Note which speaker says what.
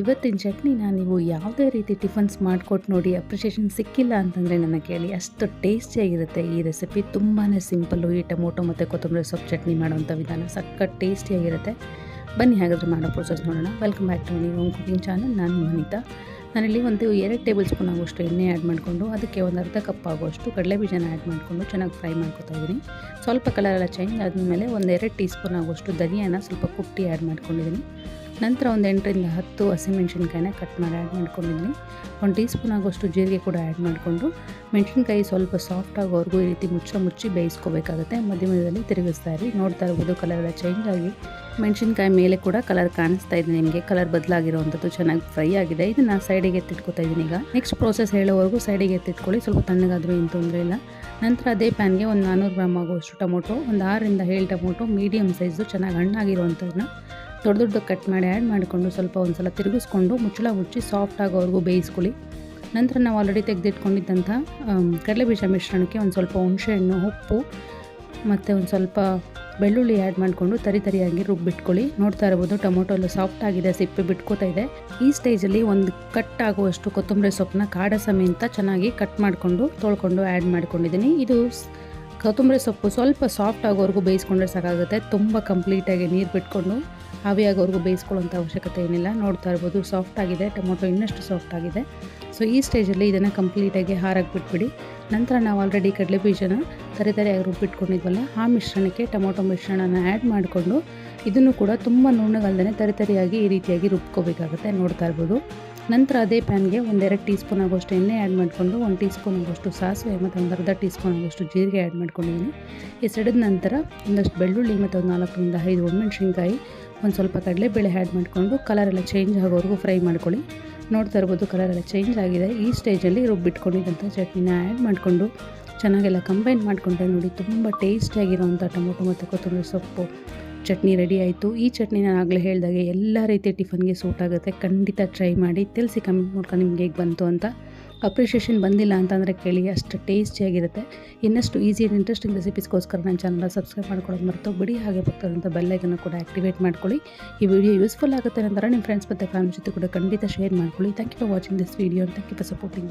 Speaker 1: ಇವತ್ತಿನ ಚಟ್ನಿನ ನೀವು ಯಾವುದೇ ರೀತಿ ಟಿಫನ್ಸ್ ಮಾಡಿಕೊಟ್ಟು ನೋಡಿ ಅಪ್ರಿಷಿಯೇಷನ್ ಸಿಕ್ಕಿಲ್ಲ ಅಂತಂದರೆ ನನ್ನ ಕೇಳಿ ಅಷ್ಟು ಟೇಸ್ಟಿಯಾಗಿರುತ್ತೆ ಈ ರೆಸಿಪಿ ತುಂಬಾ ಸಿಂಪಲ್ಲು ಈ ಟೊಮೊಟೊ ಮತ್ತು ಕೊತ್ತಂಬರಿ ಸೊಪ್ಪು ಚಟ್ನಿ ಮಾಡೋವಂಥ ವಿಧಾನ ಸಖತ್ ಟೇಸ್ಟಿಯಾಗಿರುತ್ತೆ ಬನ್ನಿ ಹಾಗಾದರೆ ಮಾಡೋ ಪ್ರೊಸೆಸ್ ನೋಡೋಣ. ವೆಲ್ಕಮ್ ಬ್ಯಾಕ್ ಟು ನೀವು ಕುಕಿಂಗ್ ಚಾನಲ್ ನಾನು ಮನಿತಾ. ನಾನಿಲ್ಲಿ ಒಂದು ಎರಡು ಟೇಬಲ್ ಸ್ಪೂನ್ ಆಗುವಷ್ಟು ಎಣ್ಣೆ ಆ್ಯಡ್ ಮಾಡಿಕೊಂಡು ಅದಕ್ಕೆ ಒಂದು ಅರ್ಧ ಕಪ್ ಆಗುವಷ್ಟು ಕಡಲೆ ಬೀಜನ ಆ್ಯಡ್ ಮಾಡಿಕೊಂಡು ಚೆನ್ನಾಗಿ ಫ್ರೈ ಮಾಡ್ಕೊತಾ ಇದ್ದೀನಿ. ಸ್ವಲ್ಪ ಕಲರ್ ಎಲ್ಲ ಚೇಂಜ್ ಆದಮೇಲೆ ಒಂದು ಎರಡು ಟೀ ಸ್ಪೂನ್ ಆಗುವಷ್ಟು ಧನಿಯಾನ ಸ್ವಲ್ಪ ಕುಟ್ಟಿ ಆ್ಯಡ್ ಮಾಡ್ಕೊಂಡಿದ್ದೀನಿ. ನಂತರ ಒಂದು ಎಂಟರಿಂದ ಹತ್ತು ಹಸಿಮೆಣ್ಸಿನ್ಕಾಯಿನ ಕಟ್ ಮಾಡಿ ಆ್ಯಡ್ ಮಾಡ್ಕೊಂಡಿದ್ದೀನಿ ಒಂದು ಟೀ ಸ್ಪೂನ್ ಆಗೋಷ್ಟು ಜೀರಿಗೆ ಕೂಡ ಆ್ಯಡ್ ಮಾಡಿಕೊಂಡು, ಮೆಣಸಿನ್ಕಾಯಿ ಸ್ವಲ್ಪ ಸಾಫ್ಟ್ ಆಗೋವರೆಗೂ ಈ ರೀತಿ ಮುಚ್ಚ ಮುಚ್ಚಿ ಬೇಯಿಸ್ಕೋಬೇಕಾಗುತ್ತೆ. ಮಧ್ಯ ಮಧ್ಯದಲ್ಲಿ ತಿರುಗಿಸ್ತಾ ಇರಿ. ನೋಡ್ತಾ ಇರ್ಬೋದು ಕಲರ್ ಎಲ್ಲ ಚೇಂಜ್ ಆಗಿ. ಮೆಣಸಿನ್ಕಾಯಿ ಮೇಲೆ ಕೂಡ ಕಲರ್ ಕಾಣಿಸ್ತಾ ಇದೆ ನಿಮಗೆ. ಕಲರ್ ಬದಲಾಗಿರುವಂಥದ್ದು ಚೆನ್ನಾಗಿ ಫ್ರೈ ಆಗಿದೆ. ಇದನ್ನು ಸೈಡಿಗೆ ಎತ್ತಿಟ್ಕೊತಾ ಇದ್ದೀನಿ ಈಗ. ನೆಕ್ಸ್ಟ್ ಪ್ರೋಸೆಸ್ ಹೇಳೋವರೆಗೂ ಸೈಡಿಗೆ ಎತ್ತಿಟ್ಕೊಳ್ಳಿ. ಸ್ವಲ್ಪ ತಣ್ಣಗಾದರೂ ಏನು ತೊಂದರೆ ಇಲ್ಲ. ನಂತರ ಅದೇ ಪ್ಯಾನ್ಗೆ ಒಂದು ನಾನ್ನೂರು ಗ್ರಾಮ್ ಆಗುವಷ್ಟು ಟೊಮೊಟೊ, ಒಂದು ಆರರಿಂದ ಏಳು ಟೊಮೊಟೊ ಮೀಡಿಯಮ್ ಸೈಜು ಚೆನ್ನಾಗಿ ಹಣ್ಣಾಗಿರುವಂಥದ್ದನ್ನ ದೊಡ್ಡ ದೊಡ್ಡ ಕಟ್ ಮಾಡಿ ಆ್ಯಡ್ ಮಾಡಿಕೊಂಡು ಸ್ವಲ್ಪ ಒಂದು ಸಲ ತಿರುಗಿಸ್ಕೊಂಡು ಮುಚ್ಚಳ ಮುಚ್ಚಿ ಸಾಫ್ಟ್ ಆಗೋವರೆಗೂ ಬೇಯಿಸ್ಕೊಳ್ಳಿ. ನಂತರ ನಾವು ಆಲ್ರೆಡಿ ತೆಗೆದಿಟ್ಕೊಂಡಿದ್ದಂಥ ಕಡಲೆಬೀಜ ಮಿಶ್ರಣಕ್ಕೆ ಒಂದು ಸ್ವಲ್ಪ ಹುಣಸೆಹಣ್ಣು ಉಪ್ಪು ಮತ್ತು ಒಂದು ಸ್ವಲ್ಪ ಬೆಳ್ಳುಳ್ಳಿ ಆ್ಯಡ್ ಮಾಡಿಕೊಂಡು ತರಿ ತರಿಯಾಗಿ ರುಬ್ಬಿಟ್ಕೊಳ್ಳಿ. ನೋಡ್ತಾ ಇರ್ಬೋದು ಟೊಮೊಟೊ ಎಲ್ಲ ಸಾಫ್ಟ್ ಆಗಿದೆ, ಸಿಪ್ಪೆ ಬಿಟ್ಕೋತಾ ಇದೆ. ಈ ಸ್ಟೇಜಲ್ಲಿ ಒಂದು ಕಟ್ ಆಗುವಷ್ಟು ಕೊತ್ತಂಬರಿ ಸೊಪ್ಪನ್ನ ಕಾಡ ಸಮೇತ ಚೆನ್ನಾಗಿ ಕಟ್ ಮಾಡಿಕೊಂಡು ತೊಳ್ಕೊಂಡು ಆ್ಯಡ್ ಮಾಡ್ಕೊಂಡಿದ್ದೀನಿ. ಇದು ಕೊತ್ತಂಬರಿ ಸೊಪ್ಪು ಸ್ವಲ್ಪ ಸಾಫ್ಟ್ ಆಗೋವರೆಗೂ ಬೇಯಿಸ್ಕೊಂಡ್ರೆ ಸಾಕಾಗುತ್ತೆ. ತುಂಬ ಕಂಪ್ಲೀಟಾಗಿ ನೀರು ಬಿಟ್ಕೊಂಡು ಆವಿಯಾಗೋವರೆಗೂ ಬೇಯಿಸ್ಕೊಳ್ಳೋಂಥ ಅವಶ್ಯಕತೆ ಏನಿಲ್ಲ, ನೋಡ್ತಾ ಇರ್ಬೋದು. ಸಾಫ್ಟ್ ಆಗಿದೆ, ಟೊಮೊಟೊ ಇನ್ನಷ್ಟು ಸಾಫ್ಟ್ ಆಗಿದೆ. ಸೊ ಈ ಸ್ಟೇಜಲ್ಲಿ ಇದನ್ನು ಕಂಪ್ಲೀಟಾಗಿ ಹಾರಾಗಿ ಬಿಟ್ಬಿಡಿ ನಂತರ ನಾವು ಆಲ್ರೆಡಿ ಕಡಲೆ ಬೀಜನ ತರೆ ತರೆಯಾಗಿ ರುಬ್ಬಿಟ್ಕೊಂಡಿದ್ವಲ್ಲ, ಆ ಮಿಶ್ರಣಕ್ಕೆ ಟೊಮೊಟೊ ಮಿಶ್ರಣನ ಆ್ಯಡ್ ಮಾಡಿಕೊಂಡು ಇದನ್ನು ಕೂಡ ತುಂಬ ನುಣ್ಣಗಲ್ದೇ ತರಿತರಿಯಾಗಿ ಈ ರೀತಿಯಾಗಿ ರುಬ್ಕೋಬೇಕಾಗುತ್ತೆ, ನೋಡ್ತಾ ಇರ್ಬೋದು. ನಂತರ ಅದೇ ಪ್ಯಾನ್ಗೆ ಒಂದೆರಡು ಟೀ ಸ್ಪೂನ್ ಆಗೋಷ್ಟು ಎಣ್ಣೆ ಆ್ಯಡ್ ಮಾಡಿಕೊಂಡು, ಒಂದು ಟೀ ಸ್ಪೂನ್ ಆಗೋಷ್ಟು ಸಾಸಿವೆ ಮತ್ತು ಒಂದು ಅರ್ಧ ಟೀ ಸ್ಪೂನ್ ಆಗೋಷ್ಟು ಜೀರಿಗೆ ಆ್ಯಡ್ ಮಾಡ್ಕೊಂಡಿದ್ದೀನಿ ಈ ಸಡದ ನಂತರ ಒಂದಷ್ಟು ಬೆಳ್ಳುಳ್ಳಿ ಮತ್ತು ಒಂದು ನಾಲ್ಕರಿಂದ ಐದು ಒಣಮೆಣ್ಸಿನ್ಕಾಯಿ ಒಂದು ಸ್ವಲ್ಪ ಕಡಲೆ ಬೇಳೆ ಆ್ಯಡ್ ಮಾಡಿಕೊಂಡು ಕಲರ್ ಎಲ್ಲ ಚೇಂಜ್ ಆಗೋವರೆಗೂ ಫ್ರೈ ಮಾಡ್ಕೊಳ್ಳಿ. ನೋಡ್ತಾ ಇರ್ಬೋದು ಕಲರ್ ಎಲ್ಲ ಚೇಂಜ್ ಆಗಿದೆ. ಈ ಸ್ಟೇಜಲ್ಲಿ ರುಬ್ಬಿಟ್ಕೊಂಡಿದ್ದಂಥ ಚಟ್ನಿನ ಆ್ಯಡ್ ಮಾಡಿಕೊಂಡು ಚೆನ್ನಾಗೆಲ್ಲ ಕಂಬೈನ್ ಮಾಡಿಕೊಂಡ್ರೆ ನೋಡಿ ತುಂಬ ಟೇಸ್ಟಿಯಾಗಿರೋವಂಥ ಟೊಮೊಟೊ ಮತ್ತು ಕೊತ್ತಂಬರಿ ಸೊಪ್ಪು ಚಟ್ನಿ ರೆಡಿ ಆಯಿತು. ಈ ಚಟ್ನಿ ನಾನು ಆಗಲೇ ಹೇಳಿದಾಗೆ ಎಲ್ಲ ರೀತಿಯ ಟಿಫನ್ಗೆ ಸೂಟ್ ಆಗುತ್ತೆ. ಖಂಡಿತ ಟ್ರೈ ಮಾಡಿ. ತಿಳಿಸಿ ಕಮೆಂಟ್ ಮಾಡ್ಕೊಂಡು ನಿಮ್ಗೆ ಹೇಗೆ ಬಂತು ಅಂತ ಅಪ್ರಿಷಿಯೇಷನ್ ಬಂದಿಲ್ಲ ಅಂತಂದರೆ ಕೇಳಿ, ಅಷ್ಟು ಟೇಸ್ಟಿಯಾಗಿರುತ್ತೆ ಇನ್ನಷ್ಟು ಈಸಿ ಆ್ಯಂಡ್ ಇಂಟ್ರೆಸ್ಟಿಂಗ್ ರೆಸಿಪೀಸ್ಗೋಸ್ಕರ ನನ್ನ ಚಾನಲ್ನ ಸಬ್ಸ್ಕ್ರೈಬ್ ಮಾಡ್ಕೊಳ್ಳೋದು ಮರ್ತೋಗ್ಬಿಡಿ. ಹಾಗೆ ಬರ್ತಾರಂಥ ಬೆಲ್ಲೈಕನ್ನು ಕೂಡ ಆ್ಯಕ್ಟಿವೇಟ್ ಮಾಡ್ಕೊಳ್ಳಿ. ಈ ವಿಡಿಯೋ ಯೂಸ್ಫುಲ್ ಆಗುತ್ತೆ ನಂತರ ನಿಮ್ಮ ಫ್ರೆಂಡ್ಸ್ ಮತ್ತು ಫ್ಯಾಮಿಲಿ ಜೊತೆ ಕೂಡ ಖಂಡಿತ ಶೇರ್ ಮಾಡ್ಕೊಳ್ಳಿ. Thank you for watching this video thank you for supporting